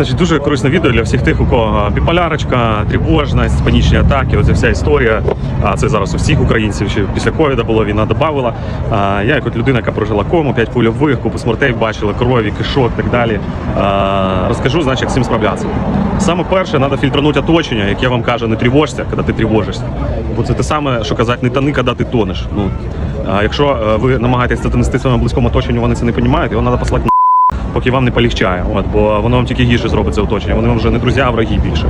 Значить, дуже корисне відео для всіх тих, у кого біполярочка, тривожність, панічні атаки. Оця вся історія. А це зараз у всіх українців. Ще після ковіда було війна додавала. Я як от людина, яка прожила кому, 5 польових, купу смертей бачила, крові, кишок і так далі. Розкажу, значить, як цим справлятися. Саме перше, треба фільтранути оточення, яке вам каже, не тривожся, коли ти тривожишся. Бо це те саме, що казати, не тони, коли ти тонеш. Ну, якщо е, ви намагаєтесь це донести своєму близькому оточенню, вони це не розуміють, його треба послати поки вам не полегчає. От, бо воно вам тільки гірше зробить це оточення. Вони вам вже не друзі, а враги більше.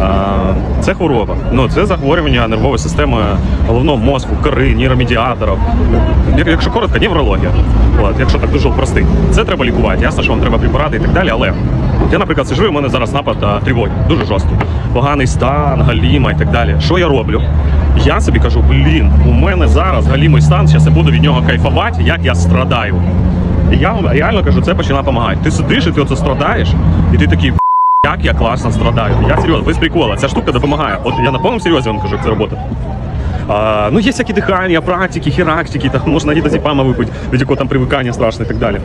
А, це хвороба. Ну, це захворювання нервової системи головного мозку, кори, нейромедіаторів. Якщо коротко, неврологія. От, якщо так дуже простий. Це треба лікувати. Ясно, що вам треба препарати і так далі, але. Я, наприклад, сижу, і у мене зараз напад тривоги, дуже жорсткий. Поганий стан, галіма і так далі. Що я роблю? Я собі кажу, блін, у мене зараз галімий стан, зараз я буду від нього кайфувати, як я страдаю. Я вам реально кажу, це починає допомагати. Ти сидиш і ти оце страдаєш, і ти такий, як я класно страдаю. Я серйозно, без прикола, ця штука допомагає. От я на повному серйозі вам кажу, як це робота. Ну, є всякі дихання, практики, хірактики, там можна гідозіпама випити, від якого там привикання страшне і так далі.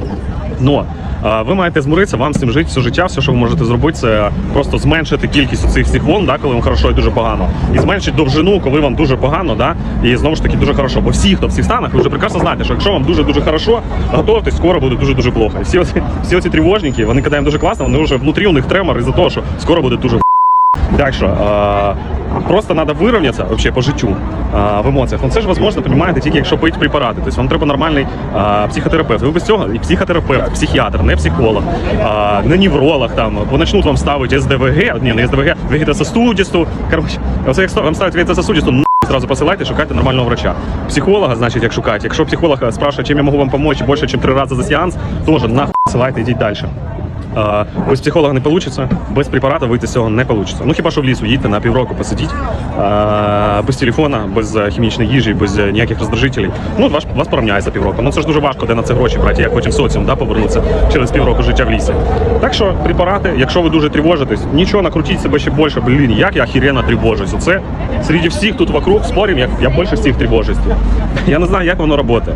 Но а, ви маєте змиритися, вам з цим жити все життя, все, що ви можете зробити, це просто зменшити кількість цих всіх волн, да, коли вам хорошо і дуже погано. І зменшити довжину, коли вам дуже погано, да, і знову ж таки дуже хорошо. Бо всі, хто в цих станах, ви вже прекрасно знаєте, що якщо вам дуже-дуже хорошо, готуйтесь, скоро буде дуже-дуже плохо. І всі оці, всі оці тривожники, вони коли дуже класно, вони вже внутрі у них тремор із-за того, що скоро буде дуже так що е, просто треба вирівнятися вообще по життю в емоціях. Це ж можливо, розумієте, тільки якщо пити препарати. Тобто вам треба нормальний психотерапевт. Ви без цього і психотерапевт, психіатр, не психолог, не невролог там, бо почнуть вам ставити СДВГ, ні, не СДВГ, вегетососудисту. Коротше, оце як вам ставить вегетососудисту, Сразу посилайте, шукайте нормального врача. Психолога, значить, як шукаєте. Якщо психолог спрашиває, чим я можу вам допомогти більше, ніж три рази за сеанс, теж нахуй посилайте, йдіть далі. Без психолога не вийде, без препарата вийти з цього не вийде. Ну хіба що в лісу їдьте на півроку посидіть, без телефона, без е, хімічної їжі, без е, ніяких роздражителей. Ну, вас, вас порівняє за півроку. Ну це ж дуже важко, де на це гроші брати, як потім соціум да, повернутися через півроку життя в лісі. Так що препарати, якщо ви дуже тривожитесь, нічого накрутіть себе ще більше. Блін, як я хірена тривожусь. Оце серед всіх тут вокруг спорим, як я більше всіх тривожусь. Я не знаю, як воно працює.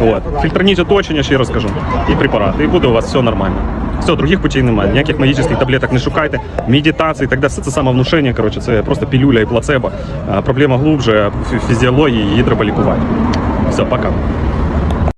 От. Фільтрніть оточення, ще раз кажу, і препарати, і буде у вас все нормально. Все, других путей немає. Ніяких магічних таблеток не шукайте, медитації, так далі. Все це самовнушення, коротше, це просто пілюля і плацебо. Проблема глубже фізіології, її треба лікувати. Все, пока.